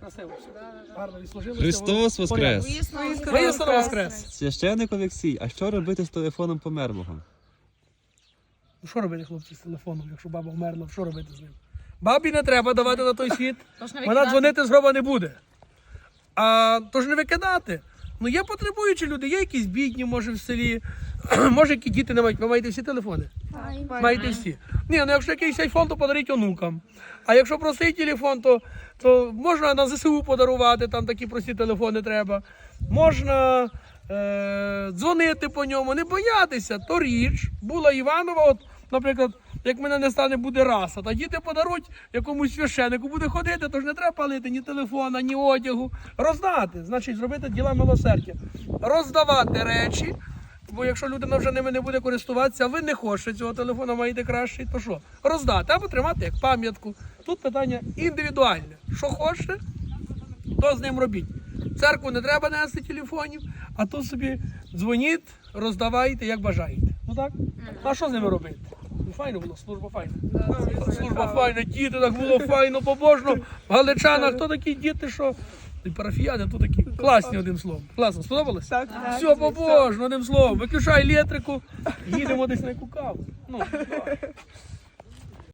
Красиво. Гарно. Христос воскрес! Воістину воскрес. Священник Олексій, а що робити з телефоном померлого? Ну, Що робити, хлопці, з телефоном, якщо баба вмерла, що робити з ним? Бабі не треба давати на той світ. Вона дзвонити з гроба не буде. А то ж не викидати. Ну є потребуючі люди, є якісь бідні, може, в селі, може, які діти не мають. Ви маєте всі телефони? Маєте всі. Ні, ну якщо якийсь айфон, то подаріть онукам. А якщо простий телефон, то, то можна на ЗСУ подарувати, там такі прості телефони треба. Можна е, дзвонити по ньому, не боятися. То річ була Іванова, от, наприклад, як мене не стане, буде раса, та діти подарують якомусь священику, буде ходити, то ж не треба палити ні телефона, ні одягу. Роздати, значить, зробити діла милосердя. Роздавати речі. Бо якщо людина вже ними не буде користуватися, а ви не хочете цього телефона, маєте кращий, то що? Роздати або тримати як пам'ятку. Тут питання індивідуальне. Що хочете, то з ним робіть. В Церкву не треба нести телефонів, а то собі дзвоніть, роздавайте, як бажаєте. Ну так? А що з ними робити? Ну, файно було, служба файна. Служба файна, діти, так було файно, побожно. В Галичанах хто такі діти, що. І парафіяни тут такі класні одним словом. Класно, сподобалось? Так. Все побожно, одним словом. Виключай електрику, їдемо десь на яку каву. Ну, давай.